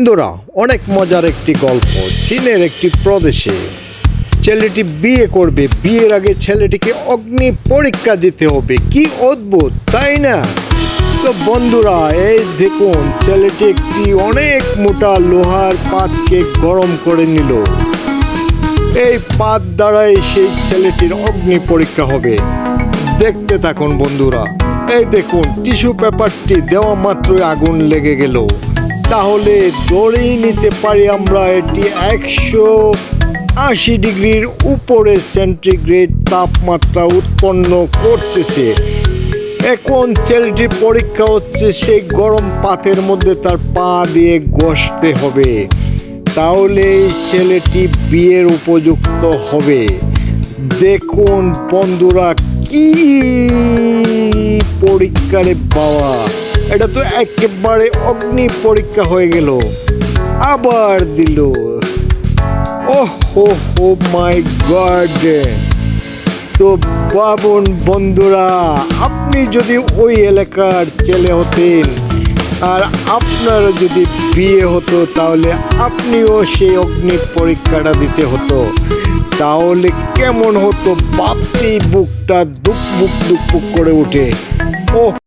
বন্ধুরা, অনেক মজার একটি গল্প। চীনের একটি প্রদেশে ছেলেটি বিয়ে করবে। বিয়ের আগে ছেলেটিকে অগ্নি পরীক্ষা দিতে হবে। কি অদ্ভুত, তাই না? তো বন্ধুরা, এই দেখুন, ছেলেটি একটি অনেক মোটা লোহার পাতকে গরম করে নিল। এই পাত দ্বারাই সেই ছেলেটির অগ্নি পরীক্ষা হবে। দেখতে থাকুন বন্ধুরা। এই দেখুন, টিস্যু পেপারটি দেওয়া মাত্রই আগুন লেগে গেল। তাহলে ধরেই নিতে পারি আমরা এটি একশো আশি ডিগ্রির উপরে সেন্টিগ্রেড তাপমাত্রা উৎপন্ন করতেছে। এখন ছেলেটির পরীক্ষা হচ্ছে সেই গরম পাতের মধ্যে তার পা দিয়ে ঘষতে হবে। তাহলে এই ছেলেটি বিয়ের উপযুক্ত হবে। দেখুন বন্ধুরা, কি পরীক্ষারে বাবা এটা তো একেবারে অগ্নি পরীক্ষা হয়ে গেল। আবার দিল। ও হো হো, মাই গড। তো বাবন বন্ধুরা, আপনি যদি ওই এলাকার ছেলে হতেন আর আপনার যদি বিয়ে হতো, তাহলে আপনিও সেই অগ্নি পরীক্ষাটা দিতে হতো। তাহলে কেমন হতো? ভাবতেই বুকটা দুক বুক দুক করে ওঠে ও